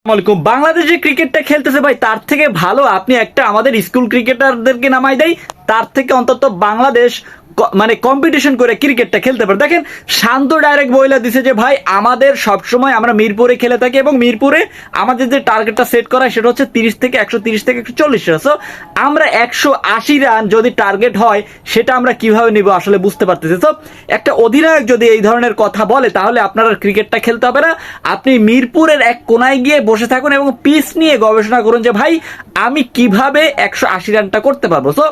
আসসালামাইকুম বাংলাদেশে ক্রিকেটটা খেলতেছে ভাই, তার থেকে ভালো আপনি একটা আমাদের স্কুল ক্রিকেটারদেরকে নামাই দেয় তার থেকে অন্তত বাংলাদেশ মানে কম্পিটিশন করে ক্রিকেটটা খেলতে পারে। দেখেন শান্ত ডাইরেক্ট বইলা দিছে যে ভাই আমাদের সবসময় আমরা মিরপুরে খেলে থাকি এবং মিরপুরে আমাদের যে টার্গেটটা সেট করা সেটা হচ্ছে তিরিশ থেকে একশো তিরিশ থেকে একশো চল্লিশ রান। So, আমরা একশো আশি রান যদি টার্গেট হয় সেটা আমরা কীভাবে নিব আসলে বুঝতে পারতেছি। সো একটা অধিনায়ক যদি এই ধরনের কথা বলে তাহলে আপনারা ক্রিকেটটা খেলতে হবে না। আপনি মিরপুরের এক কোনায় গিয়ে বসে থাকুন এবং পিস নিয়ে গবেষণা করুন যে ভাই আমি কীভাবে একশো আশি রানটা করতে পারব? সো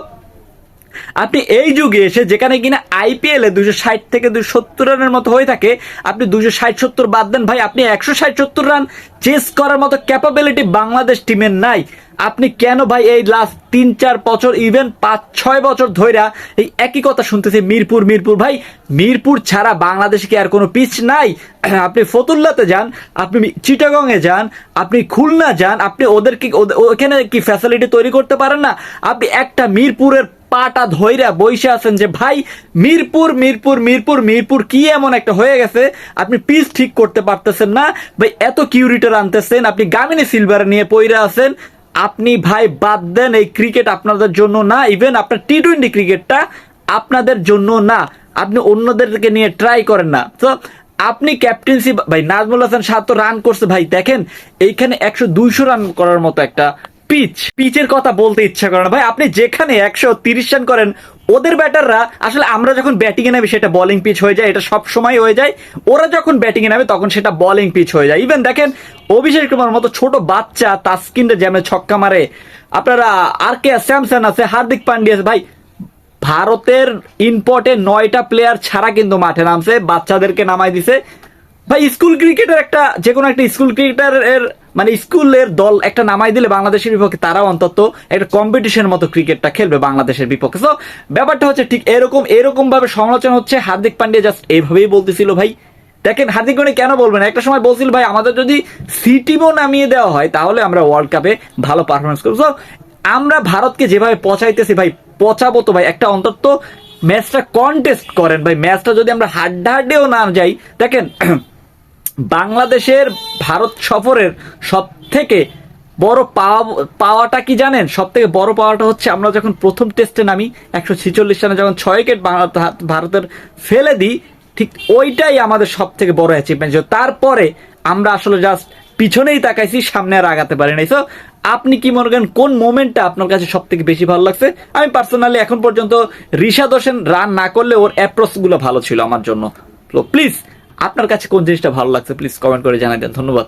আপনি এই যুগে এসে যেখানে কিনা আইপিএল দুশো ষাট থেকে দুশো সত্তর রানের মতো হয়ে থাকে, আপনি দুশো ষাট সত্তর বাদ দেন। ভাই, আপনি একশো ষাট সত্তর রান চেস করার মতো ক্যাপাবিলিটি বাংলাদেশ টিমের নাই। আপনি কেন ভাই এই লাস্ট তিন, চার বছর ইভেন পাঁচ, ছয় বছর ধইরা এই একই কথা শুনতেছি মিরপুর মিরপুর। ভাই, মিরপুর ছাড়া বাংলাদেশে কি আর কোনো পিচ নাই? আপনি ফতুল্লাতে যান, আপনি চিটাগং এ যান, আপনি খুলনা যান, আপনি ওদের- ওখানে কি ফ্যাসিলিটি তৈরি করতে পারেন না? আপনি একটা মিরপুরের পাটা ধইরা বইসে আছেন যে, ভাই, মিরপুর মিরপুর মিরপুর মিরপুর কি এমন একটা হয়ে গেছে? আপনি পিস ঠিক করতে পারতেছেন না। ভাই, এত কিউরিটার আনতেছেন। আপনি গামিনী সিলভার নিয়ে পইরা আছেন। আপনি ভাই, বাদ দেন এই ক্রিকেট আপনাদের জন্য না। ইভেন আপনার টি টোয়েন্টি ক্রিকেটটা আপনাদের জন্য না। আপনি অন্যদেরকে নিয়ে ট্রাই করেন না। তো আপনি ক্যাপ্টেন্সি ভাই, নাজমুল হাসান সাত রান করছে। ভাই, দেখেন, এইখানে একশো দুইশো রান করার মতো একটা পিচ পিচের কথা বলতে ইচ্ছা করে না। ভাই, আপনি যেখানে একশো তিরিশ রান করেন, ওদের ব্যাটাররা, আসলে আমরা যখন ব্যাটিং এ নামি, সেটা বলিং পিচ হয়ে যায়, এটা সব সময় হয়ে যায়। ওরা যখন ব্যাটিং এ নামে, তখন সেটা বলিং পিচ হয়ে যায়। ইভেন দেখেন, অভিষেক কুমার মতো ছোট বাচ্চা তাস্কিনটা জ্যামে ছক্কা মারে। আপনারা, আর কে স্যামসন আছে, হার্দিক পান্ডিয়া আছে। ভাই, ভারতের ইম্পর্টে নয়টা প্লেয়ার ছাড়া কিন্তু মাঠে নামছে, বাচ্চাদেরকে নামাই দিছে। ভাই, স্কুল ক্রিকেটের একটা যে কোনো একটা স্কুল ক্রিকেটারের মানে স্কুলের দল একটা নামাই দিলে বাংলাদেশের বিপক্ষে তারাও অন্তত একটা কম্পিটিশনের মতো ক্রিকেটটা খেলবে বাংলাদেশের বিপক্ষে। তো ব্যাপারটা হচ্ছে ঠিক এরকম এরকম ভাবে সমালোচনা হচ্ছে হার্দিক পান্ডিয়া জাস্ট এইভাবেই বলতেছিল ভাই। দেখেন, হার্দিক পান্ডে কেন বলবেন একটা সময় বলছিল ভাই, আমাদের যদি সি টিমও নামিয়ে দেওয়া হয়, তাহলে আমরা ওয়ার্ল্ড কাপে ভালো পারফরমেন্স করব। আমরা ভারতকে যেভাবে পচাইতেছি ভাই, পচাবো তো ভাই, একটা অন্তত ম্যাচটা কন্টেস্ট করেন ভাই। ম্যাচটা যদি আমরা হাড্ডা হাড্ডেও না যাই, দেখেন বাংলাদেশের ভারত সফরের সব থেকে বড় পাওয়া, পাওয়াটা কি জানেন? সব থেকে বড় পাওয়াটা হচ্ছে আমরা যখন প্রথম টেস্টে নামি, একশো ছিচল্লিশ রানে যখন ছয় উইকেট ভারতের ফেলে দিই, ঠিক ওইটাই আমাদের সব থেকে বড় অ্যাচিভমেন্ট ছিল তারপরে আমরা আসলে জাস্ট পিছনেই তাকাইছি, সামনে আর আগাতে পারি নাই। সো আপনি কি মনে করেন কোন মোমেন্টটা আপনার কাছে সব থেকে বেশি ভালো লাগছে? আমি পার্সোনালি এখন পর্যন্ত ঋষাদ রান না করলে ওর অ্যাপ্রোচগুলো ভালো ছিল আমার জন্য। প্লিজ আপনার কাছে কোন জিনিসটা ভালো লাগছে প্লিজ কমেন্ট করে জানাই দেন ধন্যবাদ।